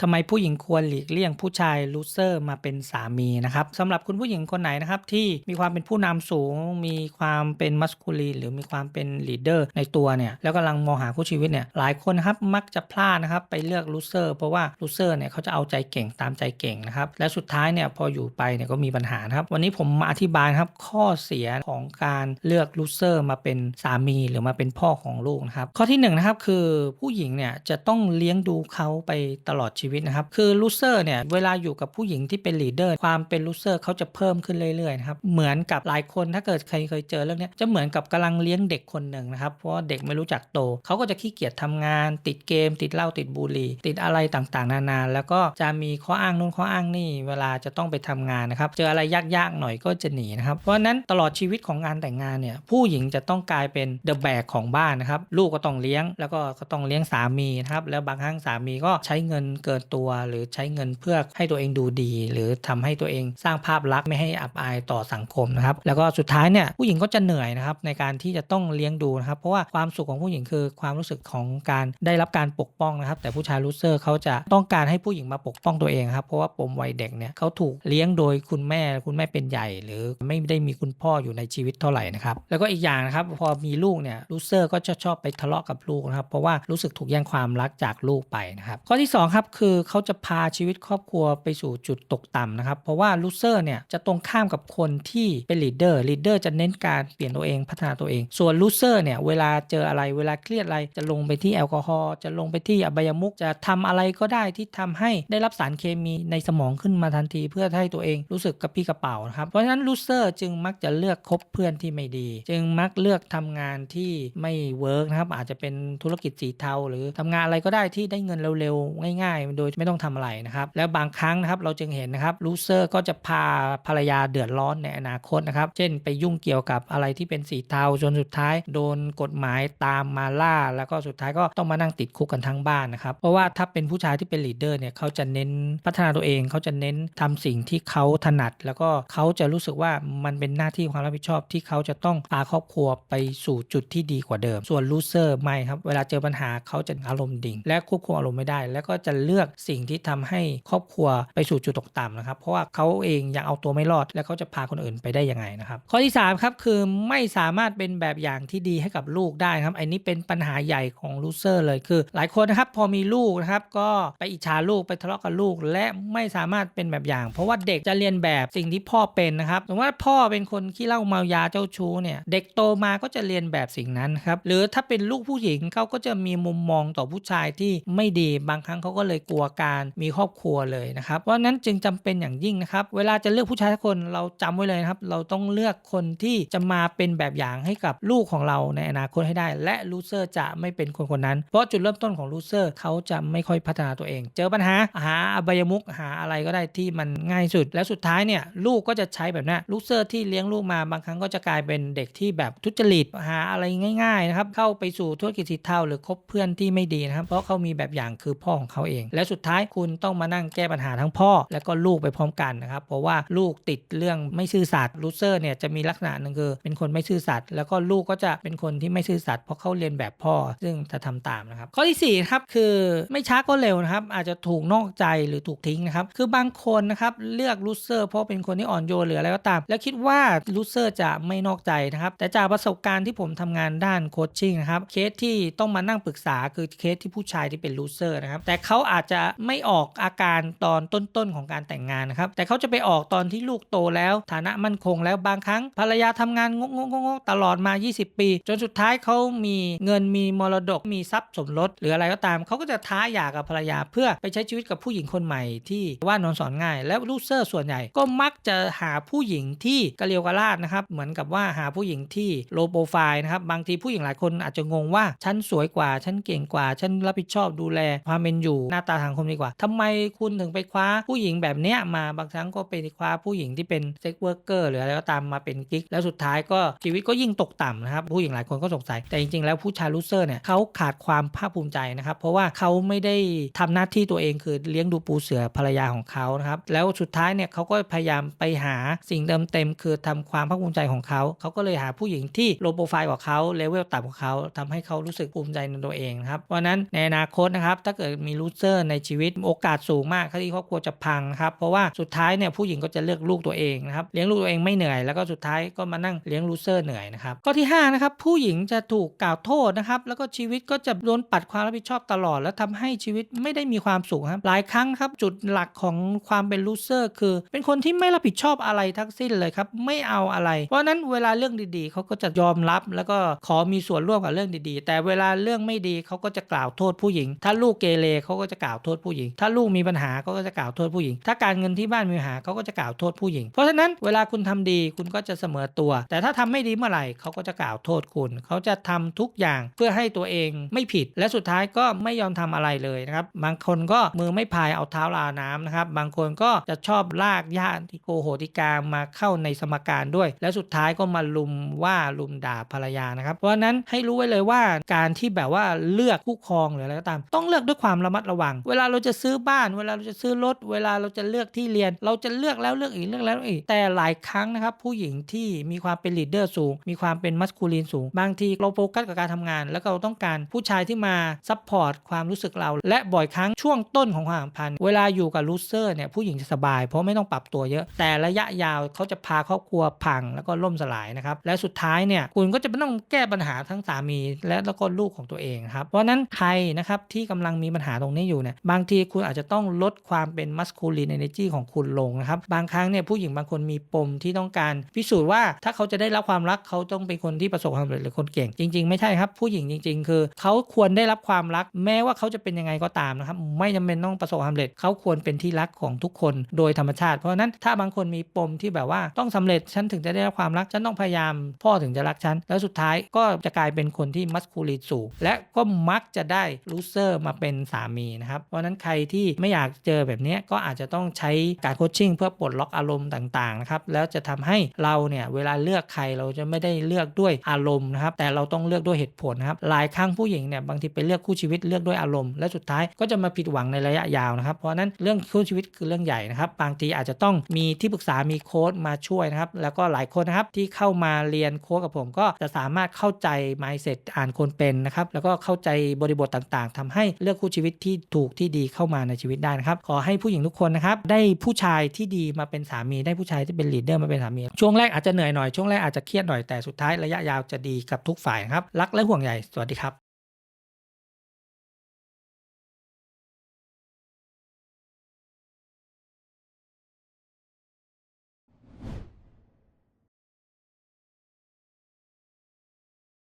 ทำไมผู้หญิงควรหลีกเลี่ยงผู้ชายลูเซอร์มาเป็นสามีนะครับสำหรับคุณผู้หญิงคนไหนนะครับที่มีความเป็นผู้นำสูง มีความเป็นมัสคูลีนหรือมีความเป็นลีดเดอร์ในตัวเนี่ยแล้วกำลังมองหาคู่ชีวิตเนี่ยหลายคนครับมักจะพลาดนะครับไปเลือกลูเซอร์เพราะว่าลูเซอร์เนี่ยเขาจะเอาใจเก่งตามใจเก่งนะครับและสุดท้ายเนี่ยพออยู่ไปเนี่ยก็มีปัญหาครับ วันนี้ผมมาอธิบายครับข้อเสียของการเลือกลูเซอร์มาเป็นสามีหรือมาเป็นพ่อของลูกนะครับข้อที่หนึ่งนะครับคือผู้หญิงเนี่ยจะต้องเลี้ยงดูเขาไปตลอดชีวิตนะครับ คือลูเซอร์เนี่ยเวลาอยู่กับผู้หญิงที่เป็นลีดเดอร์ความเป็นลูเซอร์เขาจะเพิ่มขึ้นเรื่อยๆนะครับเหมือนกับหลายคนถ้าเกิดใครเคยเจอเรื่องนี้จะเหมือนกับกำลังเลี้ยงเด็กคนหนึ่งนะครับเพราะเด็กไม่รู้จักโตเขาก็จะขี้เกียจทำงาน ติดเกม ติดเหล้าติดบุหรี่ ติดอะไรต่างๆ นานา แล้วก็จะมีข้ออ้างนู่นข้ออ้างนี่เวลาจะต้องไปทำงานนะครับเจออะไรยากๆหน่อยก็จะหนีนะครับเพราะฉะนั้นตลอดชีวิตของงานแต่งงานเนี่ยผู้หญิงจะต้องกลายเป็นเดอะแบกของบ้านนะครับลูกก็ต้องเลี้ยงแล้วก็ก็ต้องเลี้ยงสามีนะครับแล้วบางครั้งสามีก็ใช้เงินเกินตัว หรือใช้เงินเพื่อให้ตัวเองดูดี หรือทำให้ตัวเองสร้างภาพลักษณ์ไม่ให้อับอายต่อสังคมนะครับแล้วก็สุดท้ายเนี่ยผู้หญิงก็จะเหนื่อยนะครับในการที่จะต้องเลี้ยงดูนะครับเพราะว่าความสุขของผู้หญิงคือความรู้สึกของการได้รับการปกป้องนะครับ แต่ผู้ชายลูเซอร์เขาจะต้องการให้ผู้หญิงมาปกป้องตัวเองครับเพราะว่าปมวัยเด็กเนี่ยเขาถูกเลี้ยงโดยคุณแม่คุณแม่เป็นใหญ่ หรือไม่ได้มีคุณพ่ออยู่ในชีวิตเท่าไหร่นะครับแล้วก็อีกอย่างนะครับพอมีลูกเนี่ยลูเซอร์ก็จะชอบไปทะเลาะกับลูกนะครับเพราะว่ารู้สึกถูกแย่งความรักจากลูกไปนะครับข้อที่สองครับคือเขาจะพาชีวิตครอบครัวไปสู่จุดตกต่ำนะครับ เพราะว่าลูเซอร์เนี่ยจะตรงข้ามกับคนที่เป็นลีดเดอร์ลีดเดอร์จะเน้นการเปลี่ยนตัวเองพัฒนาตัวเอง ส่วนลูเซอร์เนี่ยเวลาเจออะไรเวลาเครียดอะไรจะลงไปที่แอลกอฮอล์จะลงไปที่อบายมุกจะทำอะไรก็ได้ที่ทำให้ได้รับสารเคมีในสมองขึ้นมาทันที เพื่อให้ตัวเองรู้สึกกระปี้กระเป๋านะครับเพราะฉะนั้นลูเซอร์จึงมักจะเลือกคบเพื่อนที่ไม่ดี จึงมักเลือกทำงานที่ไม่เวิร์กนะครับอาจจะเป็นธุรกิจสีเทาหรือทำงานอะไรก็ได้ที่ได้เงินเร็วๆง่ายๆโดยไม่ต้องทำอะไรนะครับ แล้วบางครั้งนะครับเราจึงเห็นนะครับลูเซอร์ก็จะพาภรรยาเดือดร้อนในอนาคตนะครับ เช่นไปยุ่งเกี่ยวกับอะไรที่เป็นสีเทาจนสุดท้าย โดนกฎหมายตามมาล่า แล้วก็สุดท้ายก็ต้องมานั่งติดคุกกันทั้งบ้านนะครับ เพราะว่าถ้าเป็นผู้ชายที่เป็นลีดเดอร์เนี่ยเขาจะเน้นพัฒนาตัวเองเขาจะเน้นทำสิ่งที่เขาถนัด แล้วก็เขาจะรู้สึกว่ามันเป็นหน้าที่ความรับผิดชอบที่เขาจะต้องพาครอบครัวไปสู่จุดที่ดีกว่าเดิม ส่วนลูเซอร์ไม่ครับเวลาเจอปัญหาเขาจะอารมณ์ดิ่ง และควบคุมอารมณ์ไม่ได้ แล้วก็จะเลือกสิ่งที่ทำให้ครอบครัวไปสู่จุดตกต่ำนะครับ เพราะว่าเขาเองยังเอาตัวไม่รอด แล้วเขาจะพาคนอื่นไปได้ยังไงนะครับ ข้อที่3ครับคือไม่สามารถเป็นแบบอย่างที่ดีให้กับลูกได้ครับอันนี้เป็นปัญหาใหญ่ของลูเซอร์เลยคือ หลายคนนะครับพอมีลูกนะครับก็ไปอิจฉาลูกไปทะเลาะกับลูก และไม่สามารถเป็นแบบอย่าง เพราะว่าเด็กจะเรียนแบบสิ่งที่พ่อเป็นนะครับสมมติว่าพ่อเป็นคนขี้เล้าเมายาเจ้าชู้เนี่ยเด็กโตมาก็จะเรียนแบบสิ่งนั้นครับหรือถ้าเป็นลูกผู้หญิงเขาก็จะมีมุมมองต่อผู้ชายที่ไม่ดีบางครั้งเขาก็เลยกลัวการมีครอบครัวเลยนะครับเพราะนั้นจึงจำเป็นอย่างยิ่งนะครับเวลาจะเลือกผู้ชายทุกคนเราจำไว้เลยนะครับ เราต้องเลือกคนที่จะมาเป็นแบบอย่างให้กับลูกของเราในอนาคตให้ได้ และลูเซอร์จะไม่เป็นคนคนนั้น เพราะจุดเริ่มต้นของลูเซอร์เขาจะไม่ค่อยพัฒนาตัวเอง เจอปัญหาหาอบายมุกหาอะไรก็ได้ที่มันง่ายสุด แล้วสุดท้ายเนี่ยลูกก็จะใช้แบบนั้นลูเซอร์ที่เลี้ยงลูกมาบางครั้งก็จะกลายเป็นเด็กที่แบบทุจริตหาอะไรง่ายๆนะครับเข้าไปสู่ธุรกิจสีเทาหรือคบเพื่อนที่ไม่ดีนะครับ เพราะเขามีแบบอย่างคือพ่อของเขาเอง และสุดท้ายคุณต้องมานั่งแก้ปัญหาทั้งพ่อ และก็ลูกไปพร้อมกันนะครับ เพราะว่าลูกติดเรื่องไม่ซื่อสัตย์ลูเซอร์เนี่ยจะมีลักษณะหนึ่งคือเป็นคนไม่ซื่อสัตย์แล้วก็ลูกก็จะเป็นคนที่ไม่ซื่อสัตย์เพราะเขาเรียนแบบพ่อ ซึ่งจะทำตามนะครับ ข้อที่4ครับคือไม่ช้าก็เร็วนะครับ อาจจะถูกนอกใจหรือถูกทิ้งนะครับคือบางคนนะครับเลือกลูเซอร์เพราะเป็นคนที่อ่อนโยนหรืออะไรก็ตาม แล้วคิดว่าลูเซอร์จะไม่นอกใจนะครับแต่จากประสบการณ์ที่ผมทำงานด้านโคชชิ่งนะครับเคสที่ต้องมานั่งปรึกษาคือเคสที่ผู้ชายที่เป็นลูเซอร์นะครับแต่เขาอาจจะไม่ออกอาการตอนต้นๆของการแต่งงานนะครับ แต่เขาจะไปออกตอนที่ลูกโตแล้ว ฐานะมั่นคงแล้วบางครั้งภรรยาทำงานงกงกตลอดมา 20 ปี จนสุดท้ายเขามีเงินมีมรดกมีทรัพย์สมรสหรืออะไรก็ตามเขาก็จะท้าหย่ากับภรรยาเพื่อไปใช้ชีวิตกับผู้หญิงคนใหม่ที่ว่านอนสอนง่าย แล้วลูเซอร์ส่วนใหญ่ก็มักจะหาผู้หญิงที่กะเลียวกะลาดนะครับเหมือนกับว่าหาผู้หญิงที่โลโปรไฟล์นะครับบางทีผู้หญิงหลายคนอาจจะงงว่าฉันสวยกว่าฉันเก่งกว่าฉันรับผิดชอบดูแลความเป็นอยู่หน้าตาทางคมดีกว่าทำไมคุณถึงไปคว้าผู้หญิงแบบเนี้ยมาบางครั้งก็ไปคว้าผู้หญิงที่เป็นเซ็กเวิร์กเกอร์หรืออะไรก็ตามมาเป็นกิ๊กแล้วสุดท้ายก็ชีวิตก็ยิ่งตกต่ำนะครับผู้หญิงหลายคนก็สงสัยแต่จริงๆ แล้วผู้ชายลูเซอร์เนี่ยเขาขาดความภาคภูมิใจนะครับ เพราะว่าเขาไม่ได้ทำหน้าที่ตัวเองคือเลี้ยงดูปูเสือภรรยาของเขานะครับแล้วสุดท้ายเนี่ยเขาก็พยายามไปหาสิ่งเติมเต็ม คือทำความภาคภูมิใจของเขาเขาก็เลยหาผู้หญิงที่โลโปรไฟล์กว่าเขาเลเวลต่ำกว่าเขาทำให้เขารู้สึกภูมิใจในตัวเองครับเพราะนั้นในอนาคตนะครับถ้าเกิดมีลูเซอร์ในชีวิตโอกาสสูงมากที่ครอบครัวจะพังครับเพราะว่าสุดท้ายเนี่ยผู้หญิงก็จะเลือกลูกตัวเองนะครับเลี้ยงลูกตัวเองไม่เหนื่อยแล้วก็สุดท้ายก็มานั่งเลี้ยงลูเซอร์เหนื่อยนะครับข้อที่ห้านะครับผู้หญิงจะถูกกล่าวโทษนะครับแล้วก็ชีวิตก็จะโดนปัดความรับผิดชอบตลอด แล้วทำให้ชีวิตไม่ได้มีความสุขครับหลายครั้งครับจุดหลักของความเป็นลูเซอร์คือ เป็นคนที่ไม่รับผิดชอบอะไรทั้งสิ้นเลยครับไม่เอาอะไร เพราะฉะนั้นเวลาเรื่องดีๆเขาก็จะยอมรับ แล้วก็ขอมีส่วนร่วมกับเรื่องดีๆ แต่เวลาเรื่องไม่ดีเขาก็จะกล่าวโทษผู้หญิง ถ้าลูกเกเรเขาก็จะกล่าวโทษผู้หญิง ถ้าลูกมีปัญหาเขาก็จะกล่าวโทษผู้หญิง ถ้าการเงินที่บ้านมีปัญหาเขาก็จะกล่าวโทษผู้หญิง เพราะฉะนั้นเวลาคุณทำดีคุณก็จะเสมอตัว แต่ถ้าทำไม่ดีเมื่อไหร่เขาก็จะกล่าวโทษคุณ เขาจะทำทุกอย่างเพื่อให้ตัวเองไม่ผิด และสุดท้ายก็ไม่ยอมทำอะไรเลยนะครับ บางคนก็มือไม่พายเอาเท้าลาน้ำนะครับ บางคนก็จะชอบลากญาติโกโหติกามาเข้าในสมการด้วย แล้วสุดท้ายก็มาลุมว่าลุมด่าภรรยานะครับ เพราะฉะนั้นให้รู้ไว้เลยว่าการที่แบบว่าเลือกคู่ครองหรืออะไรก็ตาม ต้องเลือกด้วยความระมัดระวังเวลาเราจะซื้อบ้าน เวลาเราจะซื้อรถ เวลาเราจะเลือกที่เรียน เราจะเลือกแล้วเลือกอีกเลือกแล้วเลือกอีก แต่หลายครั้งนะครับผู้หญิงที่มีความเป็นลีดเดอร์สูง มีความเป็นมัสคูลีนสูง บางทีเราโฟกัสกับการทำงาน แล้วเราต้องการผู้ชายที่มาซัพพอร์ตความรู้สึกเรา และบ่อยครั้งช่วงต้นของความสัมพันธ์เวลาอยู่กับลูเซอร์เนี่ยผู้หญิงจะสบาย เพราะไม่ต้องปรับตัวเยอะ แต่ระยะยาวเขาจะพาครอบครัวพังแล้วก็ล่มสลายนะครับและสุดท้ายเนี่ยคุณก็จะไม่ต้องแก้ปัญหาทั้งสามี และแล้วก็ลูกของตัวเองครับเพราะนั้นใครนะครับที่กำลังมีปัญหาตรงนี้อยู่เนี่ยบางทีคุณอาจจะต้องลดความเป็นมัสคูลีนเอเนจีของคุณลงนะครับ บางครั้งเนี่ยผู้หญิงบางคนมีปมที่ต้องการ พิสูจน์ว่าถ้าเขาจะได้รับความรักเขาต้องเป็นคนที่ประสบความสำเร็จหรือคนเก่ง จริง ๆ ไม่ใช่ครับ ผู้หญิงจริง ๆ คือ เขาควรได้รับความรัก แม้ว่าเขาจะเป็นยังไงก็ตามนะครับ ไม่จำเป็นต้องประสบความสำเร็จ เขาควรเป็นที่รักของทุกคนโดยธรรมชาติ เพราะฉะนั้นถ้าบางคนมีปมที่แบบว่าต้องสำเร็จฉันถึงจะได้รับความรักฉันต้องพยายามพ่อถึงจะรักฉันแล้วสุดท้ายก็จะกลายเป็นคนที่มัสคูลีนสูงและก็มักจะได้ลูเซอร์มาเป็นสามีนะครับเพราะนั้นใครที่ไม่อยากเจอแบบนี้ก็อาจจะต้องใช้การโคชชิ่งเพื่อปลดล็อกอารมณ์ต่างๆนะครับแล้วจะทำให้เราเนี่ยเวลาเลือกใครเราจะไม่ได้เลือกด้วยอารมณ์นะครับแต่เราต้องเลือกด้วยเหตุผลนะครับหลายครั้งผู้หญิงเนี่ยบางทีไปเลือกคู่ชีวิตเลือกด้วยอารมณ์และสุดท้ายก็จะมาผิดหวังในระยะยาวนะครับ เพราะนั้นเรื่องคู่ชีวิตคือเรื่องใหญ่นะครับ บางทีอาจจะต้องมีที่ปรึกษามีโค้ดมาช่วยนะครับ แล้วก็หลายคนนะครับที่เข้ามาเรียนโค้ดกับผมก็จะสามารถเข้าใจ mindset อ่านคนเป็นนะครับแล้วก็เข้าใจบริบทต่างๆทำให้เลือกคู่ชีวิตที่ถูกที่ดีเข้ามาในชีวิตได้นะครับ ขอให้ผู้หญิงทุกคนนะครับ ได้ผู้ชายที่ดีมาเป็นสามี ได้ผู้ชายที่เป็นลีดเดอร์มาเป็นสามี ช่วงแรกอาจจะเหนื่อยหน่อย ช่วงแรกอาจจะเครียดหน่อย แต่สุดท้ายระยะยาวจะดีกับทุกฝ่ายครับ รักและห่วงใย สวัสดีครับ